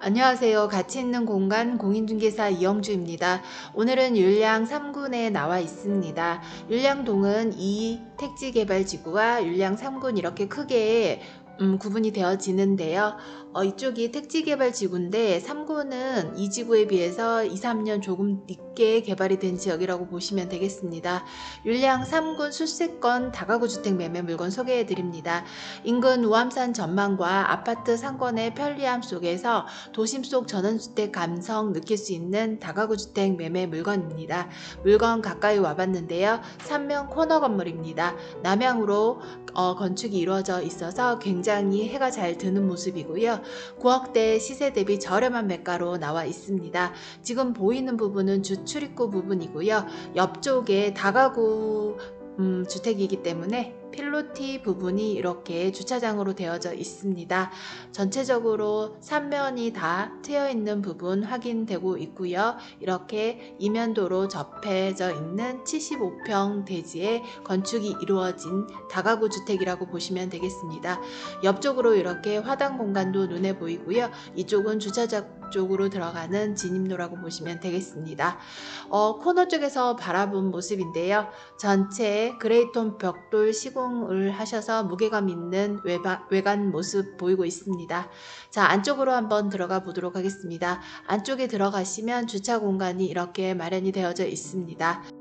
안녕하세요. 가치 있는 공간 공인중개사 이영주입니다. 오늘은 율량 3군에 나와 있습니다. 율량동은 이 택지개발지구와 율량 3군 이렇게 크게 음, 구분이 되어지는데요. 어, 이쪽이 택지개발지구인데 3구는 이 지구에 비해서 2, 3년 조금 늦게 개발이 된 지역이라고 보시면 되겠습니다. 율량 3군 수세권 다가구 주택 매매 물건 소개해 드립니다. 인근 우암산 전망과 아파트 상권의 편리함 속에서 도심 속 전원주택 감성 느낄 수 있는 다가구 주택 매매 물건입니다. 물건 가까이 와봤는데요. 삼면 코너 건물입니다. 남향으로 어, 건축이 이루어져 있어서 굉장히 해가 잘 드는 모습이고요. 9억대 시세 대비 저렴한 매가로 나와 있습니다. 지금 보이는 부분은 주출입구 부분이고요. 옆쪽에 다가구 음, 주택이기 때문에 필로티 부분이 이렇게 주차장으로 되어져 있습니다. 전체적으로 3면이 다 트여 있는 부분 확인되고 있고요. 이렇게 이면도로 접해져 있는 75평 대지에 건축이 이루어진 다가구 주택이라고 보시면 되겠습니다. 옆쪽으로 이렇게 화단 공간도 눈에 보이고요. 이쪽은 주차장 쪽으로 들어가는 진입로라고 보시면 되겠습니다. 어, 코너 쪽에서 바라본 모습인데요. 전체 그레이톤 벽돌 시공 을 하셔서 무게감 있는 외바, 외관 모습 보이고 있습니다. 자, 안쪽으로 한번 들어가 보도록 하겠습니다. 안쪽에 들어가시면 주차 공간이 이렇게 마련이 되어져 있습니다.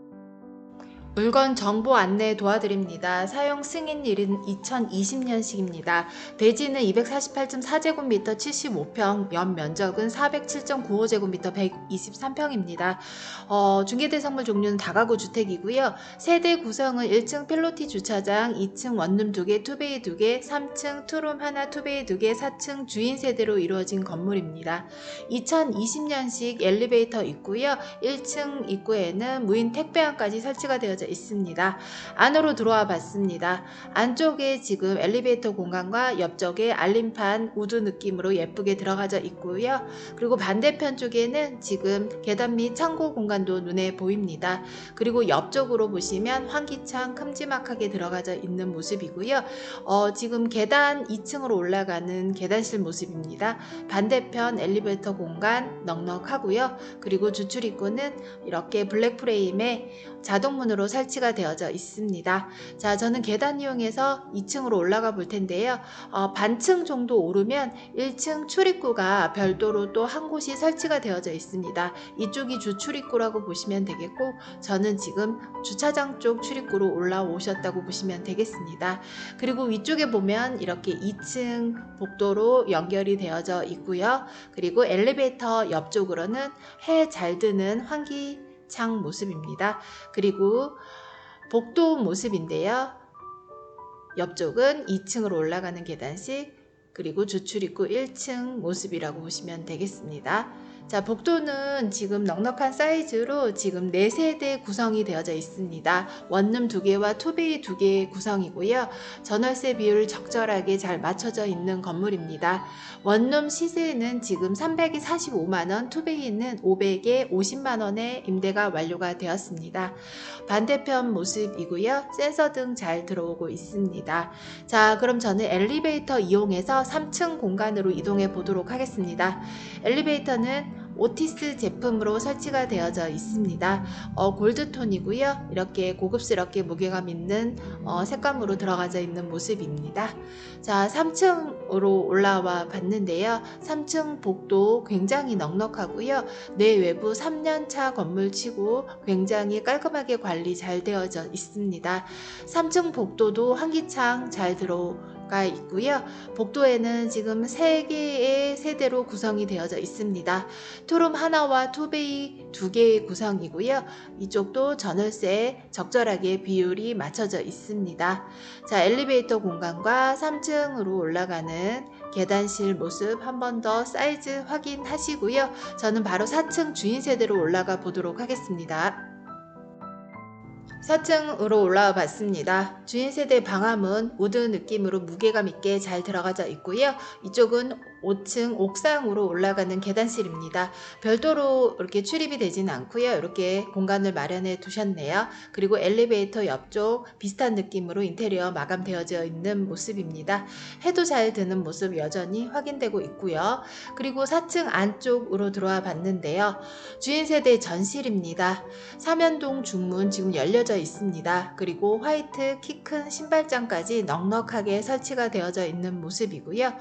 물건 정보 안내 도와드립니다. 사용 승인일은 2020년식입니다. 대지는 248.4제곱미터 75평, 연 면적은 407.95제곱미터 123평입니다. 어, 중개대 선물 종류는 다가구 주택이고요. 세대 구성은 1층 필로티 주차장, 2층 원룸 2개, 투베이 2개, 3층 투룸 하나, 투베이 2개, 4층 주인 세대로 이루어진 건물입니다. 2020년식 엘리베이터 있고요. 1층 입구에는 무인 택배함까지 설치가 되어져 있습니다. 안으로 들어와 봤습니다. 안쪽에 지금 엘리베이터 공간과 옆쪽에 알림판 우드 느낌으로 예쁘게 들어가져 있고요. 그리고 반대편 쪽에는 지금 계단 및 창고 공간도 눈에 보입니다. 그리고 옆쪽으로 보시면 환기창 큼지막하게 들어가져 있는 모습이고요. 어, 지금 계단 2층으로 올라가는 계단실 모습입니다. 반대편 엘리베이터 공간 넉넉하고요. 그리고 주출 입구는 이렇게 블랙 프레임에 자동문으로 설치가 되어져 있습니다. 자, 저는 계단 이용해서 2층으로 올라가 볼 텐데요. 어, 반층 정도 오르면 1층 출입구가 별도로 또 한 곳이 설치가 되어져 있습니다. 이쪽이 주 출입구라고 보시면 되겠고, 저는 지금 주차장 쪽 출입구로 올라오셨다고 보시면 되겠습니다. 그리고 위쪽에 보면 이렇게 2층 복도로 연결이 되어져 있고요. 그리고 엘리베이터 옆쪽으로는 해 잘 드는 환기 창 모습입니다. 그리고 복도 모습인데요. 옆쪽은 2층으로 올라가는 계단식 그리고 주출입구 1층 모습이라고 보시면 되겠습니다. 자, 복도는 지금 넉넉한 사이즈로 지금 4세대 구성이 되어져 있습니다. 원룸 2개와 투베이 2개의 구성이고요. 전월세 비율 적절하게 잘 맞춰져 있는 건물입니다. 원룸 시세는 지금 300에 45만원, 투베이는 500에 50만원에 임대가 완료가 되었습니다. 반대편 모습이고요. 센서 등 잘 들어오고 있습니다. 자, 그럼 저는 엘리베이터 이용해서 3층 공간으로 이동해 보도록 하겠습니다. 엘리베이터는 오티스 제품으로 설치가 되어져 있습니다. 어, 골드톤이고요. 이렇게 고급스럽게 무게감 있는 어, 색감으로 들어가져 있는 모습입니다. 자, 3층으로 올라와 봤는데요. 3층 복도 굉장히 넉넉하고요. 내외부 3년차 건물치고 굉장히 깔끔하게 관리 잘 되어져 있습니다. 3층 복도도 환기창 잘 들어 가 있고요. 복도에는 지금 3개의 세대로 구성이 되어져 있습니다. 투룸 하나와 투베이 두 개의 구성이고요. 이쪽도 전월세 적절하게 비율이 맞춰져 있습니다. 자, 엘리베이터 공간과 3층으로 올라가는 계단실 모습 한 번 더 사이즈 확인하시고요. 저는 바로 4층 주인 세대로 올라가 보도록 하겠습니다. 4층으로 올라와 봤습니다. 주인 세대 방화문 우드 느낌으로 무게감 있게 잘 들어가져 있고요. 이쪽은 5층 옥상으로 올라가는 계단실입니다. 별도로 이렇게 출입이 되지는 않고요. 이렇게 공간을 마련해 두셨네요. 그리고 엘리베이터 옆쪽 비슷한 느낌으로 인테리어 마감되어져 있는 모습입니다. 해도 잘 드는 모습 여전히 확인되고 있고요. 그리고 4층 안쪽으로 들어와 봤는데요. 주인 세대 전실입니다. 사면동 중문 지금 열려져 있습니다. 그리고 화이트 키 큰 신발장까지 넉넉하게 설치가 되어져 있는 모습이고요.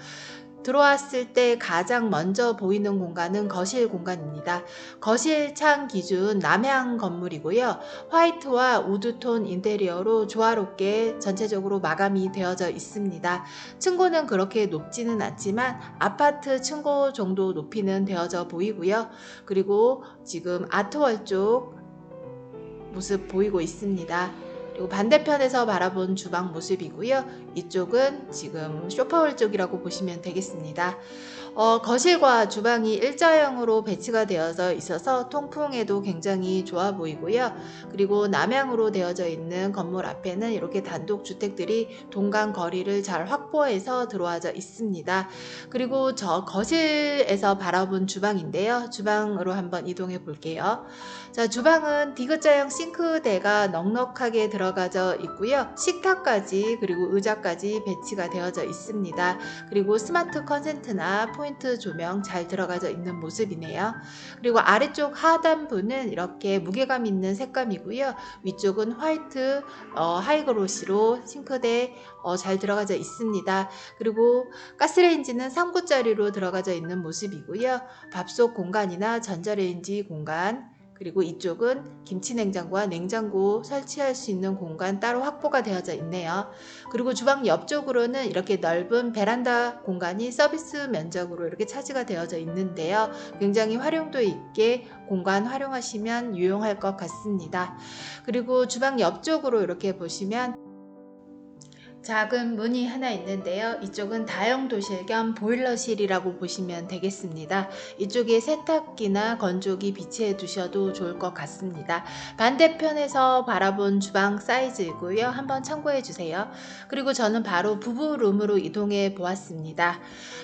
들어왔을 때 가장 먼저 보이는 공간은 거실 공간입니다. 거실 창 기준 남향 건물이고요. 화이트와 우드톤 인테리어로 조화롭게 전체적으로 마감이 되어져 있습니다. 층고는 그렇게 높지는 않지만 아파트 층고 정도 높이는 되어져 보이고요. 그리고 지금 아트월 쪽 모습 보이고 있습니다. 그리고 반대편에서 바라본 주방 모습이고요. 이쪽은 지금 쇼파홀 쪽이라고 보시면 되겠습니다. 어, 거실과 주방이 일자형으로 배치가 되어서 있어서 통풍에도 굉장히 좋아 보이고요. 그리고 남향으로 되어져 있는 건물 앞에는 이렇게 단독 주택들이 동간 거리를 잘 확보해서 들어와져 있습니다. 그리고 저 거실에서 바라본 주방인데요. 주방으로 한번 이동해 볼게요. 자, 주방은 디귿자형 싱크대가 넉넉하게 들어 가져 있고요. 식탁까지 그리고 의자까지 배치가 되어져 있습니다. 그리고 스마트 컨센트나 포인트 조명 잘 들어가져 있는 모습이네요. 그리고 아래쪽 하단부는 이렇게 무게감 있는 색감이고요. 위쪽은 화이트 어, 하이그로시로 싱크대 어, 잘 들어가져 있습니다. 그리고 가스레인지는 3구짜리로 들어가져 있는 모습이고요. 밥솥 공간이나 전자레인지 공간 그리고 이쪽은 김치 냉장고와 냉장고 설치할 수 있는 공간 따로 확보가 되어져 있네요. 그리고 주방 옆쪽으로는 이렇게 넓은 베란다 공간이 서비스 면적으로 이렇게 차지가 되어져 있는데요. 굉장히 활용도 있게 공간 활용하시면 유용할 것 같습니다. 그리고 주방 옆쪽으로 이렇게 보시면 작은 문이 하나 있는데요. 이쪽은 다용도실 겸 보일러실이라고 보시면 되겠습니다. 이쪽에 세탁기나 건조기 비치해 두셔도 좋을 것 같습니다. 반대편에서 바라본 주방 사이즈이고요. 한번 참고해 주세요. 그리고 저는 바로 부부룸으로 이동해 보았습니다.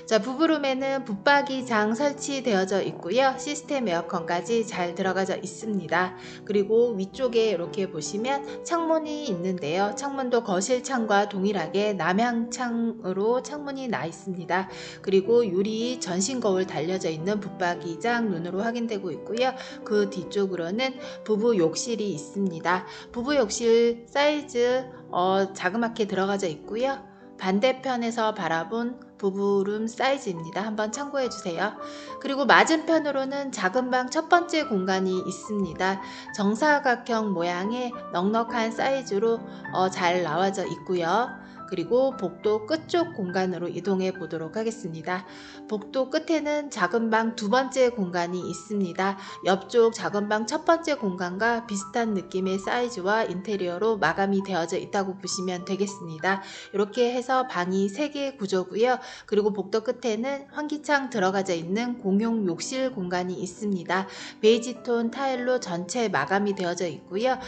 자, 부부룸에는 붙박이장 설치되어져 있고요. 시스템 에어컨까지 잘 들어가져 있습니다. 그리고 위쪽에 이렇게 보시면 창문이 있는데요. 창문도 거실 창과 동일 동일하게 남향창으로 창문이 나 있습니다. 그리고 유리 전신 거울 달려져 있는 붙박이장 눈으로 확인되고 있고요. 그 뒤쪽으로는 부부 욕실이 있습니다. 부부 욕실 사이즈 어, 자그맣게 들어가져 있고요. 반대편에서 바라본 부부룸 사이즈입니다. 한번 참고해 주세요. 그리고 맞은편으로는 작은 방 첫 번째 공간이 있습니다. 정사각형 모양의 넉넉한 사이즈로 어, 잘 나와져 있고요. 그리고 복도 끝쪽 공간으로 이동해 보도록 하겠습니다. 복도 끝에는 작은 방 두 번째 공간이 있습니다. 옆쪽 작은 방 첫 번째 공간과 비슷한 느낌의 사이즈와 인테리어로 마감이 되어져 있다고 보시면 되겠습니다. 이렇게 해서 방이 3개 구조고요. 그리고 복도 끝에는 환기창 들어가져 있는 공용 욕실 공간이 있습니다. 베이지톤 타일로 전체 마감이 되어져 있고요.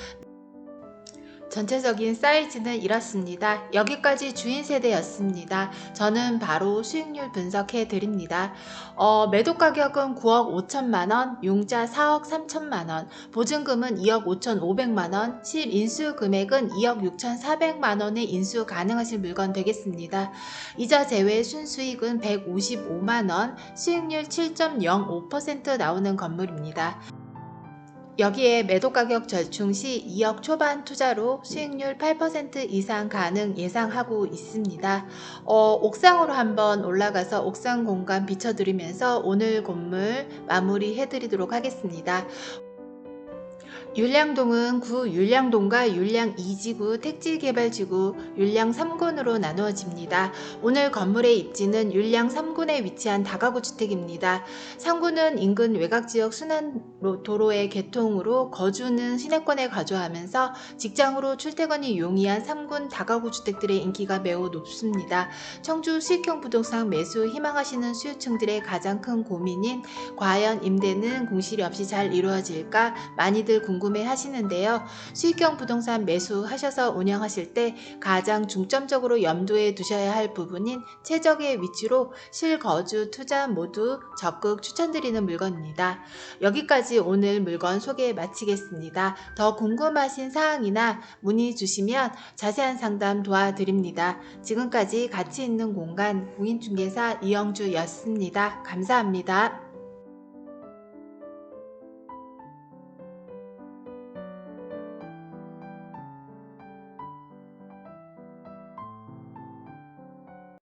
전체적인 사이즈는 이렇습니다. 여기까지 주인 세대였습니다. 저는 바로 수익률 분석해 드립니다. 어, 매도 가격은 9억 5천만원, 융자 4억 3천만원, 보증금은 2억 5천 5백만원, 실 인수 금액은 2억 6천 4백만원에 인수 가능하실 물건 되겠습니다. 이자 제외 순수익은 155만원, 수익률 7.05% 나오는 건물입니다. 여기에 매도 가격 절충 시 2억 초반 투자로 수익률 8% 이상 가능 예상하고 있습니다. 어, 옥상으로 한번 올라가서 옥상 공간 비춰드리면서 오늘 건물 마무리 해드리도록 하겠습니다. 율량동은 구 율량동과 율량 2지구 택지개발지구 율량 3군으로 나누어집니다. 오늘 건물의 입지는 율량 3군에 위치한 다가구 주택입니다. 상구는 인근 외곽지역 순환 로- 도로의 개통으로 거주는 시내권에 가져하면서 직장으로 출퇴근이 용이한 3군 다가구 주택들의 인기가 매우 높습니다. 청주 수익형 부동산 매수 희망하시는 수요층들의 가장 큰 고민인 과연 임대는 공실이 없이 잘 이루어질까 많이들 궁금해 하시는데요. 수익형 부동산 매수하셔서 운영하실 때 가장 중점적으로 염두에 두셔야 할 부분인 최적의 위치로 실거주 투자 모두 적극 추천드리는 물건입니다. 여기까지 오늘 물건 소개 마치겠습니다. 더 궁금하신 사항이나 문의 주시면 자세한 상담 도와드립니다. 지금까지 가치 있는 공간 공인중개사 이영주였습니다. 감사합니다.